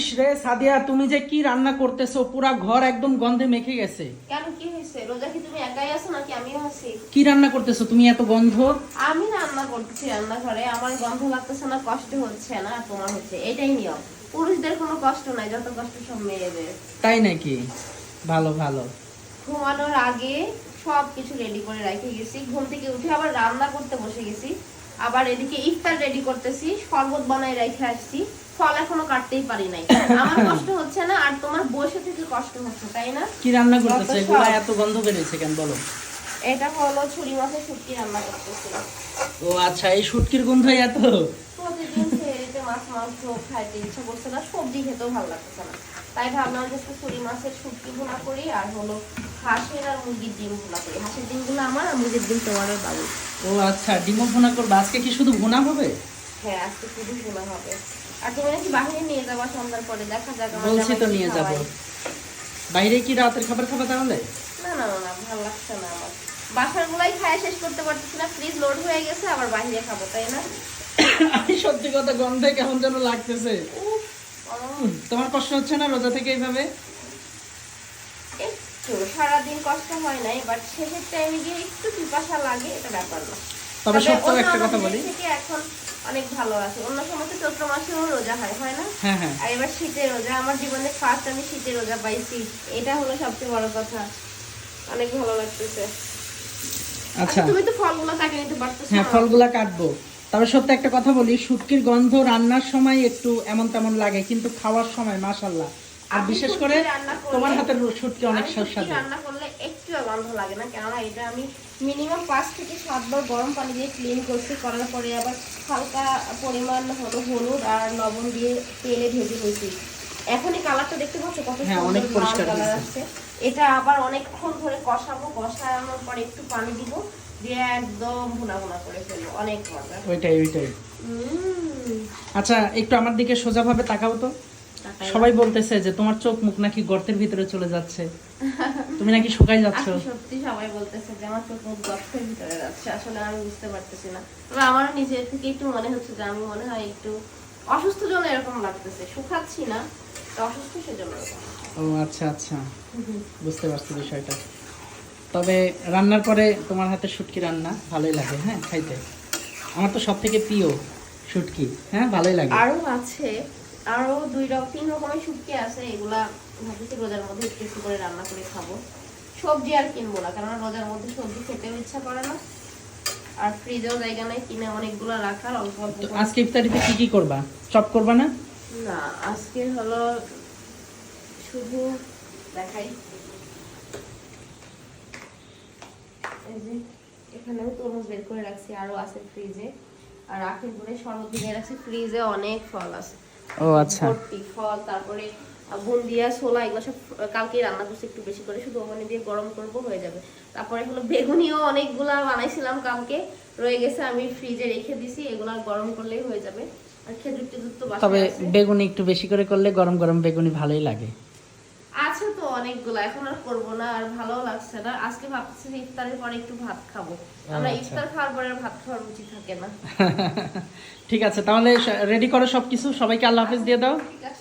ইস রে সাদিয়া তুমি যে কি রান্না করতেছো? পুরা ঘর একদম গন্ধে মেখে গেছে। কেন কি হয়েছে? রোজা কি তুমি একাই আছো নাকি আমিও আছি? কি রান্না করতেছো? তুমি এত গন্ধ? আমি রান্না করতেছি রান্নাঘরে। আমার গন্ধ লাগতেছে না কষ্ট হচ্ছে না তোমার হচ্ছে। এটাই নিয়ম। পুরুষদের কোনো কষ্ট নাই যত কষ্ট সব মেয়েদের। তাই নাকি? ভালো ভালো। ঘুমানোর আগে সব কিছু রেডি করে রেখে গেছি। ঘুম থেকে উঠে আবার রান্না করতে বসে গেছি। আবার এদিকে ইফতার রেডি করতেছি শরবত বানাই রেখে আসছি। ফল এখনও কাটতেই পারি নাই। আমার কষ্ট হচ্ছে না আর তোমার বসে থেকে কষ্ট হচ্ছে তাই না? কি রান্না করতেছ? এগুলো এত গন্ধ বেরিয়েছে কেন বলো? এটা হলো ছুরি মাছের শুটকি রান্না করতেছি। ও আচ্ছা এই শুটকির গন্ধই এত। প্রতিদিন মাছ মাংস খাইতে ইচ্ছা করছে না সবজি খেতেও ভালো লাগতেছে না। তাই ভাবলাম যে একটু ছুরি মাছের শুটকি ভুনা করি আর হলো হাঁসের আর মুরগির ডিম ভুনা করি। হাঁসের ডিমগুলো আমার আর মুরগির ডিম তোমার বাবু। ও আচ্ছা ডিমো ভুনা করবে? আজকে কি শুধু ভুনা হবে? হ্যাঁ আজকে শুধু ভুনা হবে। আর তুমি নাকি বাহিরে নিয়ে যাবা সন্ধ্যার পরে দেখা যাক বলছি তো নিয়ে যাব। বাইরে কি রাতের খাবার খাবা তাহলে? না না না না ভালো লাগছে না আমার। বাসার গুলাই খায় শেষ করতে পারতেছি না ফ্রিজ লোড হয়ে গেছে আবার বাইরে খাব তাই না? কথা গন্ধে কেমন যেন লাগতেছে। তোমার কষ্ট হচ্ছে না রোজা থেকে এইভাবে? একটু সারাদিন কষ্ট হয় নাই বাট শেষের টাইমে গিয়ে একটু পিপাসা লাগে এটা ব্যাপার না। তবে সত্য একটা কথা বলি। থেকে এখন অনেক ভালো আছে। অন্য সময় তো চৈত্র মাসেও রোজা হয় হয় না? হ্যাঁ হ্যাঁ। আর এবার শীতের রোজা আমার জীবনে ফার্স্ট আমি শীতের রোজা পাইছি। এটা হলো সবচেয়ে বড় কথা। অনেক ভালো লাগতেছে। আচ্ছা। আচ্ছা তুমি তো ফলগুলো কাটে নিতে পারতেছো হ্যাঁ। ফলগুলা কাটবো। তবে সত্যি একটা কথা বলি শুটকির গন্ধ রান্নার সময় একটু এমন তেমন লাগে কিন্তু খাওয়ার সময় মাশাল্লাহ আর বিশেষ করে তোমার হাতের শুটকি অনেক সুস্বাদু। রান্না করলে একটু গন্ধ লাগে না কেননা এটা আমি মিনিমাম পাঁচ থেকে সাতবার গরম পানি দিয়ে ক্লিন করছি করার পরে আবার হালকা পরিমাণ হলো হলুদ আর লবণ দিয়ে তেলে ভেজে নিয়েছি। এখনই কালারটা দেখতে পাচ্ছ কত হ্যাঁ, সুন্দর পরিষ্কার কালার। আসছে। এটা আবার অনেকক্ষণ ধরে কষাবো কষানোর পরে একটু পানি দিব। দিয়ে একদম ভুনা ভুনা করে ফেলব অনেক মজা। ওইটাই ওইটাই। আচ্ছা একটু আমার দিকে সোজাভাবে তাকাও তো। সবাই বলতেছে যে তোমার চোখ মুখ নাকি গর্তের ভিতরে চলে যাচ্ছে। তুমি নাকি শুকাই যাচ্ছ? সত্যি সবাই বলতেছে যে আমার চোখ মুখ গর্তের ভিতরে যাচ্ছে। আসলে আমি বুঝতে পারতেছি না। তবে আমার নিজের থেকে একটু মনে হচ্ছে যে আমি মনে হয় একটু অসুস্থ জন্য এরকম লাগতেছে। শুকাচ্ছি না তো অসুস্থ সেজন্য ও আচ্ছা আচ্ছা। বুঝতে পারছি বিষয়টা। তবে রান্নার পরে তোমার হাতে শুটকি রান্না ভালোই লাগে হ্যাঁ খাইতে। আমার তো সব থেকে প্রিয় শুটকি হ্যাঁ ভালোই লাগে। আরও আছে আরও দুই রকম তিন রকমের শুটকি আছে এগুলা ভাবতেছি রোজার মধ্যে একটু একটু করে রান্না করে খাব। সবজি আর কিনবো না কারণ রোজার মধ্যে সবজি খেতেও ইচ্ছা করে না। আর ফ্রিজেও জায়গা নাই কিনে অনেকগুলো রাখার অল্প অল্প আজকে ইফতারিতে কি কি করবা? চপ করবা না? না আজকে হলো শুধু দেখাই এই যে এখানেও তরমুজ বের করে রাখছি আরও আছে ফ্রিজে আর আখের গুড়ে শরবত ভিজিয়ে রাখছি ফ্রিজে অনেক ফল আছে। ও আচ্ছা। ভর্তি ফল তারপরে বুন্দিয়া ছোলা এগুলো সব কালকে রান্না করছি একটু বেশি করে শুধু ওখানে দিয়ে গরম করব হয়ে যাবে। তারপরে হলো বেগুনিও অনেকগুলা বানাইছিলাম কালকে রয়ে গেছে আমি ফ্রিজে রেখে দিছি এগুলা গরম করলেই হয়ে যাবে। আর খেজুর টেজুর তো তবে বেগুনি একটু বেশি করে করলে গরম গরম বেগুনি ভালোই লাগে। অনেকগুলো। এখন আর করব না আর ভালো লাগছে না। আজকে ভাবছি ইফতারের পরে একটু ভাত খাব। আমরা আচ্ছা। ইফতার খাওয়ার পরে ভাত খাওয়ার উচিত থাকে না। ঠিক আছে তাহলে রেডি করো সবকিছু? সবাইকে আল্লাহ হাফেজ দিয়ে দাও। ঠিক আছে।